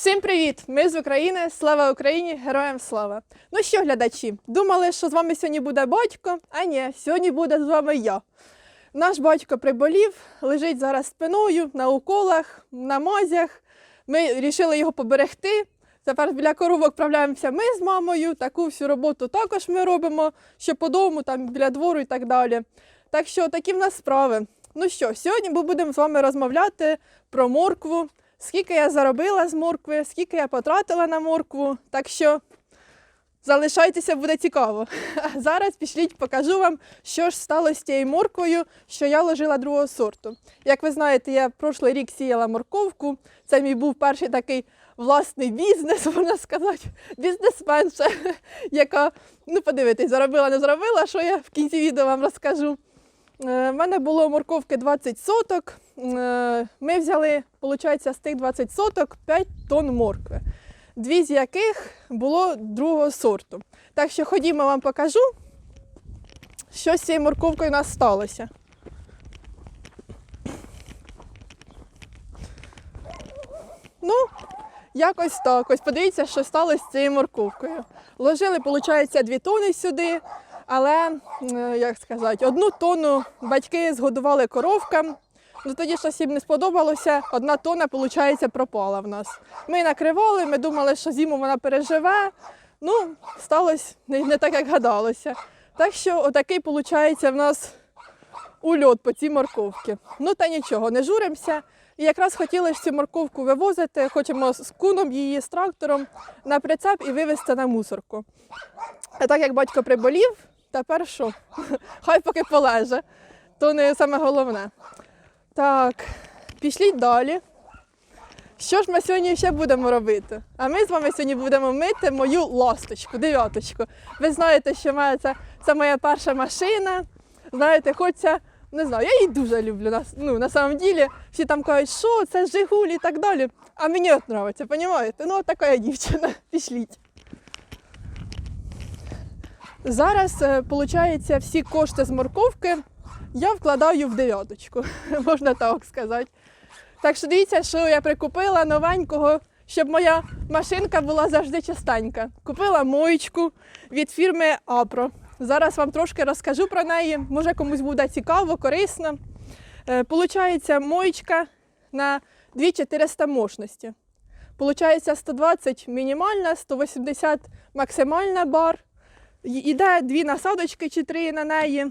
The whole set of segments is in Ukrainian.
Всім привіт! Ми з України. Слава Україні! Героям слава! Ну що, глядачі, думали, що з вами сьогодні буде батько, а ні, сьогодні буде з вами я. Наш батько приболів, лежить зараз спиною на уколах, на мазях. Ми вирішили його поберегти. Тепер біля коровок вправляємося ми з мамою. Таку всю роботу також ми робимо, що по дому, там біля двору і так далі. Так що такі в нас справи. Ну що, сьогодні ми будемо з вами розмовляти про моркву, скільки я заробила з моркви, скільки я потратила на моркву. Так що залишайтеся, буде цікаво. А зараз пішліть, покажу вам, що ж сталося з тією морквою, що я ложила другого сорту. Як ви знаєте, я прошлий рік сіяла морковку. Це мій був перший такий власний бізнес, можна сказати, бізнесменша, яка, ну подивитись, заробила, не заробила, що я в кінці відео вам розкажу. У мене було морковки 20 соток. Е, Ми взяли, виходить, з тих 20 соток 5 тонн моркви, дві з яких було другого сорту. Так що ходімо, вам покажу, що з цією морковкою у нас сталося. Ну, якось так. Ось подивіться, що сталося з цією морковкою. Ложили, виходить, 2 тони сюди, але, е, як сказати, одну тонну батьки згодували коровкам. Ну тоді щось їм не сподобалося. Одна тонна, виходить, пропала в нас. Ми накривали, ми думали, що зиму вона переживе. Ну, сталося не, не так, як гадалося. Так що отакий, виходить, в нас ульот по цій морковці. Ну та нічого, не журимося. І якраз хотіли ж цю морковку вивозити, хочемо з куном її з трактором на прицеп і вивезти на мусорку. А так як батько приболів, тепер що? Хай поки полеже. То не саме головне. Так, пішліть далі. Що ж ми сьогодні ще будемо робити? А ми з вами сьогодні будемо мити мою ласточку, дев'яточку. Ви знаєте, що моя це, це моя перша машина. Знаєте, хоч це, не знаю, я її дуже люблю. На, ну, на самом ділі, всі там кажуть, що це Жигуль і так далі. А мені от подобається, розумієте? Ну, от така я дівчина. Пішліть. Зараз, виходить, всі кошти з морковки я вкладаю в дев'яточку, можна так сказати. Так що дивіться, що я прикупила новенького, щоб моя машинка була завжди чистенька. Купила моєчку від фірми Апро. Зараз вам трошки розкажу про неї. Може комусь буде цікаво, корисно. Е, Получається моєчка на 2400 мощності. Получається 120 мінімальна, 180 максимальна бар. Іде дві насадочки чи три на неї.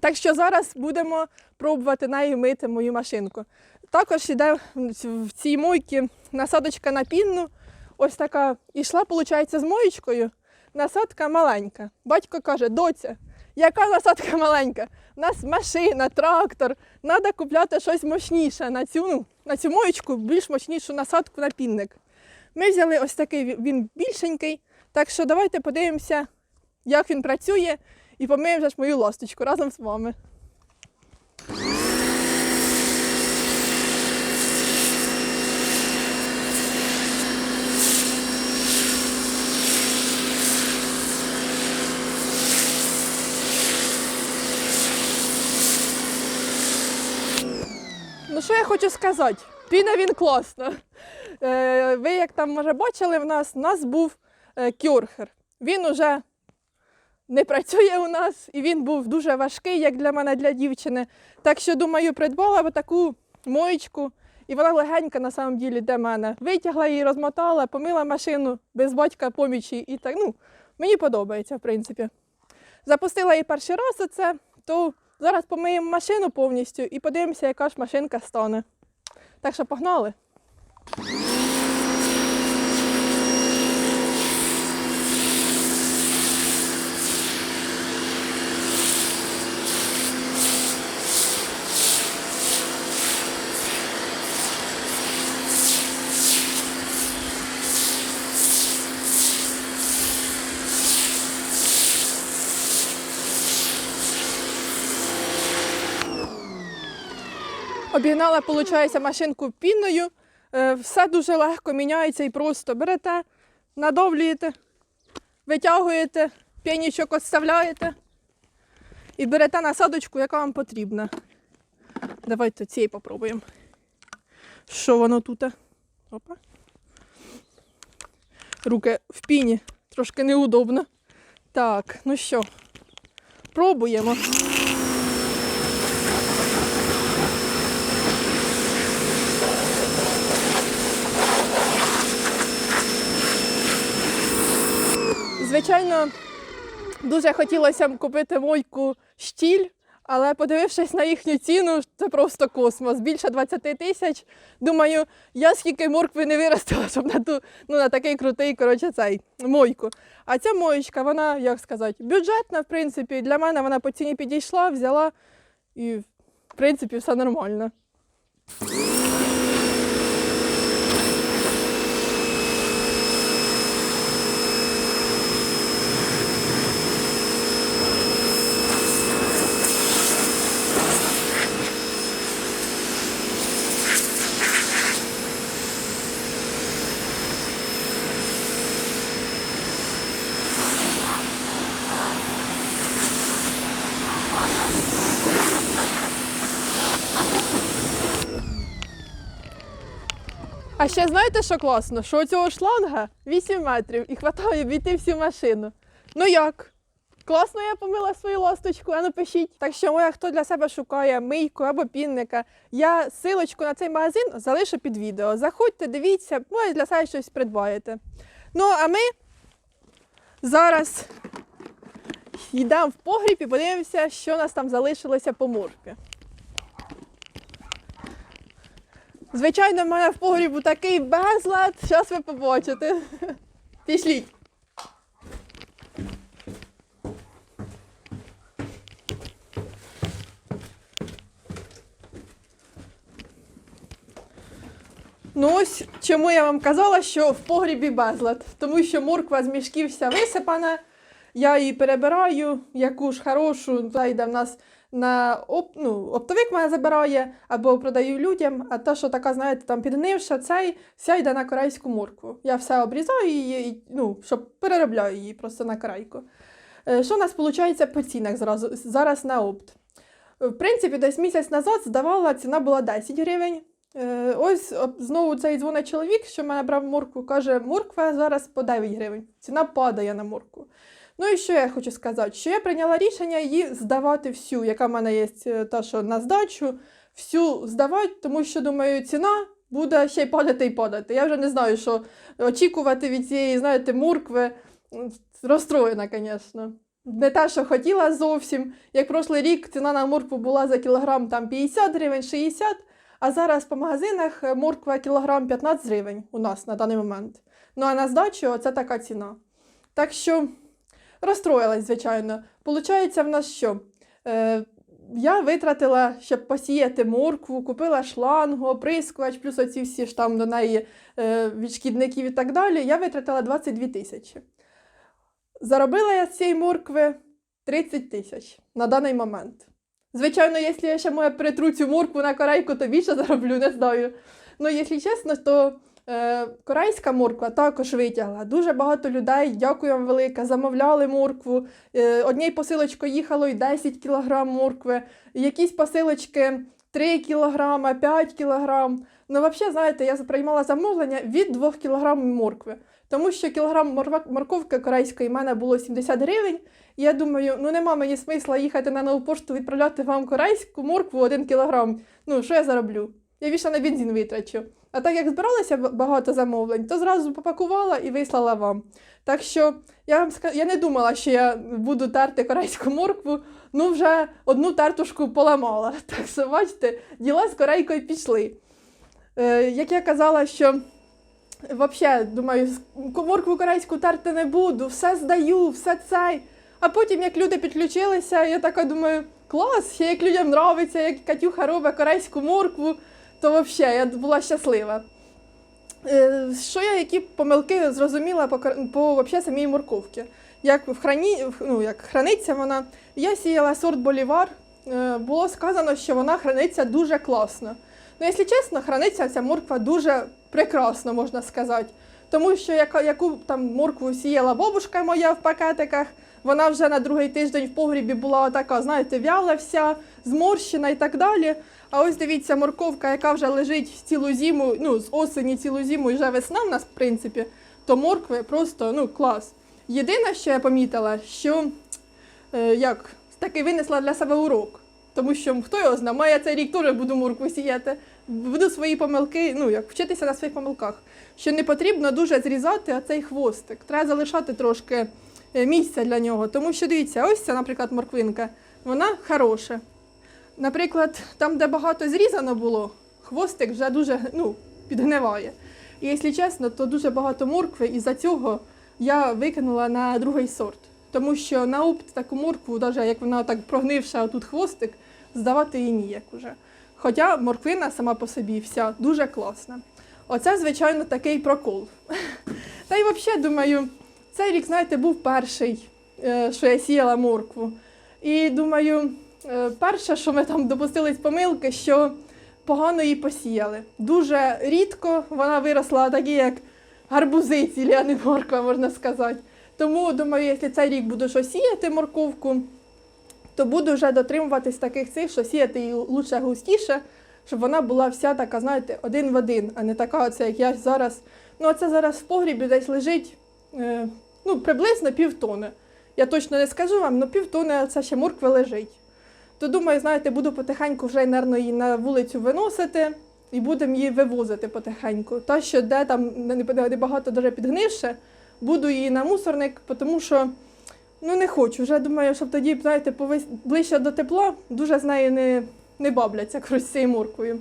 Так що зараз будемо пробувати нею мити мою машинку. Також йде в цій мойці насадочка на пінну. Ось така ішла, виходить, з моєчкою. Насадка маленька. Батько каже, доця, яка насадка маленька? У нас машина, трактор. Треба купляти щось мощніше на цю, ну, на цю моєчку, більш мощнішу насадку на пінник. Ми взяли ось такий, він більшенький. Так що давайте подивимося, як він працює, і помиємо ж мою ласточку разом з вами. Ну що я хочу сказати? Піна він класно. Е, ви як там може бачили в нас, у нас був е, кюрхер. Він уже не працює у нас, і він був дуже важкий, як для мене, для дівчини. Так що, думаю, придбала таку моєчку, і вона легенька на самом ділі для мене. Витягла її, розмотала, помила машину без батька помічі. І так, ну, мені подобається, в принципі. Запустила її перший раз оце, то зараз помиємо машину повністю і подивимося, яка ж машинка стане. Так що погнали. Обігнала, виходить, машинку пінною. Е, Все дуже легко міняється і просто берете, надовлюєте, витягуєте, пінічок відставляєте і берете насадочку, яка вам потрібна. Давайте цієї попробуємо. Що воно тут? Опа. руки в піні, трошки неудобно. Так, ну що, пробуємо. Звичайно, дуже хотілося б купити мойку штіль, але подивившись на їхню ціну, це просто космос. Більше 20 тисяч. Думаю, я скільки моркви не виростила, щоб на ту ну на такий крутий коротше, цей мойку. А ця моєчка, вона, як сказати, бюджетна, в принципі, для мене вона по ціні підійшла, взяла і, в принципі, все нормально. А ще знаєте, що класно? Що у цього шланга 8 метрів і хватає обійти всю машину. Ну як? Класно я помила свою ласточку, а ну пишіть. Так що, моя, хто для себе шукає мийку або пінника, я силочку на цей магазин залишу під відео. Заходьте, дивіться, може для себе щось придбаєте. Ну, а ми зараз йдемо в погріб і подивимося, що у нас там залишилося по мурки. Звичайно, в мене в погрібу такий безлад. Зараз ви побачите. Пішліть. Ну ось чому я вам казала, що в погрібі безлад. Тому що морква з мішків вся висипана. Я її перебираю, яку ж хорошу, зайде в нас на оп, ну, оптовик мене забирає або продаю людям, а та, що така, знаєте, там підгнивша, цей вся йде на корейську моркву. Я все обрізаю її, ну, щоб переробляю її просто на корейку. Е, Що у нас виходить по цінах зразу, зараз на опт? В принципі, десь місяць назад здавала, ціна була 10 гривень. Е, Ось знову цей дзвонить чоловік, що мене брав моркву, каже, морква зараз по 9 гривень. Ціна падає на моркву. Ну і що я хочу сказати? Що я прийняла рішення її здавати всю, яка в мене є е, та, що на здачу, всю здавати, тому що, думаю, ціна буде ще й падати і падати. Я вже не знаю, що очікувати від цієї, знаєте, моркви. Розстроєна, звісно. Не те, що хотіла зовсім. Як прошлий рік ціна на моркву була за кілограм там 50 гривень, 60, а зараз по магазинах е, морква кілограм 15 гривень у нас на даний момент. Ну а на здачу це така ціна. Так що розстроїлась, звичайно. Получається, в нас що? Е, я витратила, щоб посіяти моркву, купила шлангу, оприскувач, плюс оці всі ж там до неї е, від шкідників і так далі. Я витратила 22 тисячі. Заробила я з цієї моркви 30 тисяч на даний момент. Звичайно, якщо я ще моя перетру цю моркву на корейку, то більше зароблю, не знаю. Ну, якщо чесно, то корейська морква також витягла. Дуже багато людей, дякую вам велике, замовляли моркву. Е, однією посилочкою їхало і 10 кг моркви, якісь посилочки 3 кг, 5 кг. Ну, взагалі, знаєте, я приймала замовлення від 2 кг моркви. Тому що кілограм морковки корейської в мене було 70 гривень. Я думаю, ну нема мені смисла їхати на нову пошту відправляти вам корейську моркву 1 кілограм. Ну, що я зароблю? Я більше на бензин витрачу. А так як збиралося багато замовлень, то зразу попакувала і вислала вам. Так що я вам ска... я не думала, що я буду терти корейську моркву. Ну, вже одну тертушку поламала. Так що, бачите, діла з корейкою пішли. Е, як я казала, що Взагалі, думаю, моркву корейську терти не буду, все здаю, все цей. А потім, як люди підключилися, я така думаю, клас, як людям подобається, як Катюха робить корейську моркву, то взагалі я була щаслива. Е, Що я, які помилки зрозуміла по, по вообще, самій морковці? Як, в храні, ну, як храниться вона? Я сіяла сорт Болівар. Е, Було сказано, що вона храниться дуже класно. Ну, якщо чесно, храниться ця морква дуже прекрасно, можна сказати. Тому що яка, яку там моркву сіяла бабушка моя в пакетиках, вона вже на другий тиждень в погрібі була така, знаєте, вяла вся, зморщена і так далі. А ось дивіться, морковка, яка вже лежить цілу зиму, ну, з осені цілу зиму і вже весна в нас, в принципі, то моркви просто ну, клас. Єдине, що я помітила, що е, як таки винесла для себе урок. Тому що хто його знає, має цей рік теж буду моркву сіяти. Буду свої помилки, ну як вчитися на своїх помилках. Що не потрібно дуже зрізати оцей хвостик. Треба залишати трошки е, місця для нього. Тому що дивіться, ось ця, наприклад, морквинка, вона хороша. Наприклад, там, де багато зрізано було, хвостик вже дуже ну, підгниває. І якщо чесно, то дуже багато моркви, і за цього я викинула на другий сорт. Тому що на опт таку моркву, навіть як вона так прогнивша, тут хвостик, здавати її ніяк уже. Хоча морквина сама по собі вся дуже класна. Оце, звичайно, такий прокол. Та й взагалі, думаю, цей рік, знаєте, був перший, е, що я сіяла моркву. І думаю, перше, що ми там допустились помилки, що погано її посіяли. Дуже рідко вона виросла такі, як гарбузи цілі, а не морква, можна сказати. Тому думаю, якщо цей рік буду що сіяти морковку, то буду вже дотримуватись таких цих, що сіяти її лучше густіше, щоб вона була вся така, знаєте, один в один, а не така, оце, як я зараз. Ну, це зараз в погрібі десь лежить е, ну, приблизно півтони. Я точно не скажу вам, але півтони це ще моркви лежить. То думаю, знаєте, буду потихеньку вже, мабуть, її на вулицю виносити і будемо її вивозити потихеньку. Та, що де там небагато дуже підгнивше, буду її на мусорник, тому що ну, не хочу. Вже думаю, щоб тоді, знаєте, повис... ближче до тепла, дуже з нею не, не бабляться коротше, з цією морквою.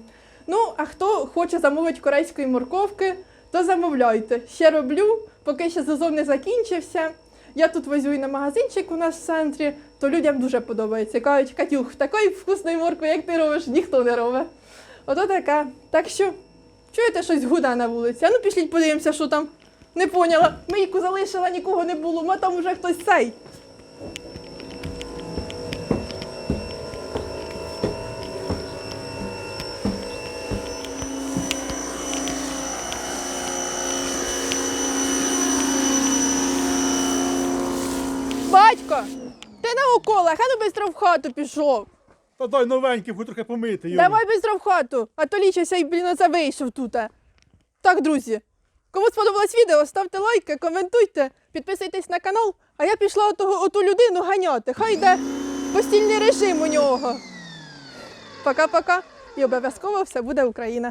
Ну, а хто хоче замовити корейської морковки, то замовляйте. Ще роблю, поки ще сезон не закінчився. Я тут возю і на магазинчик у нас в центрі, то людям дуже подобається. Кажуть, Катюх, такої вкусної моркви, як ти робиш, ніхто не робить. Ото така. Так що, чуєте щось гуда на вулиці? А ну пішліть подивимося, що там. Не поняла. Мийку залишила, нікого не було, ма там уже хтось цей. Батько, ти на уколах, а ну бистро в хату пішов. Та дай новенький, хоч трохи помити його. Давай бистро в хату, а то лічився і блін оце вийшов тут. Так, друзі, кому сподобалось відео, ставте лайки, коментуйте, підписуйтесь на канал, а я пішла отого, оту людину ганяти. Хай йде постільний режим у нього. Пока-пока. І обов'язково все буде Україна.